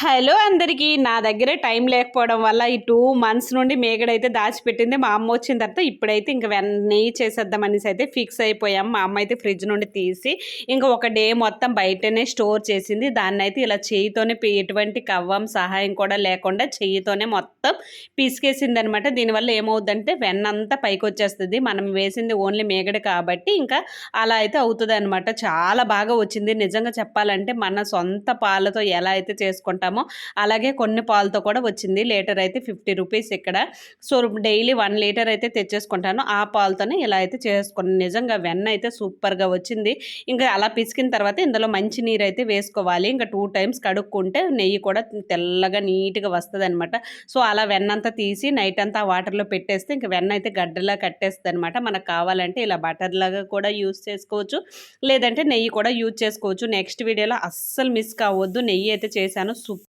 Hello అందరికీ. నా దగ్గర టైం లేకపోవడం వల్ల ఈ టూ మంత్స్ నుండి మేగడైతే దాచిపెట్టింది. మా అమ్మ వచ్చిన తర్వాత ఇప్పుడైతే ఇంకా వెన్న నెయ్యి చేసేద్దాం అనేసి అయితే ఫిక్స్ అయిపోయాం. మా అమ్మ అయితే ఫ్రిడ్జ్ నుండి తీసి ఇంకా ఒక డే మొత్తం బయటనే స్టోర్ చేసింది. దాన్ని అయితే ఇలా చేయితోనే ఎటువంటి కవ్వం సహాయం కూడా లేకుండా చెయ్యితోనే మొత్తం పిసికేసింది అనమాట దీనివల్ల ఏమవుతుందంటే వెన్న అంతా పైకి వచ్చేస్తుంది మనం వేసింది ఓన్లీ మేగడ కాబట్టి ఇంకా అలా అయితే అవుతుంది అనమాట చాలా బాగా వచ్చింది. నిజంగా చెప్పాలంటే మన సొంత పాలతో ఎలా అయితే చేసుకుంటాం చేసుకుంటామో అలాగే కొన్ని పాలతో కూడా వచ్చింది. లీటర్ అయితే ఫిఫ్టీ రూపీస్ ఇక్కడ. సో డైలీ వన్ లీటర్ అయితే తెచ్చేసుకుంటాను. ఆ పాలతోనే ఇలా అయితే చేసుకున్నాను. నిజంగా వెన్న అయితే సూపర్గా వచ్చింది. ఇంకా అలా పిసికిన తర్వాత ఇందులో మంచి నీరు అయితే వేసుకోవాలి. ఇంకా టూ టైమ్స్ కడుక్కుంటే నెయ్యి కూడా తెల్లగా నీట్గా వస్తుంది అనమాట సో అలా వెన్న అంతా తీసి నైట్ అంతా వాటర్లో పెట్టేస్తే ఇంకా వెన్న అయితే గడ్డలా కట్టేస్తుంది అనమాట మనకు కావాలంటే ఇలా బటర్ లాగా కూడా యూస్ చేసుకోవచ్చు. లేదంటే నెయ్యి కూడా యూజ్ చేసుకోవచ్చు. నెక్స్ట్ వీడియోలో అస్సలు మిస్ కావద్దు. నెయ్యి అయితే చేశాను.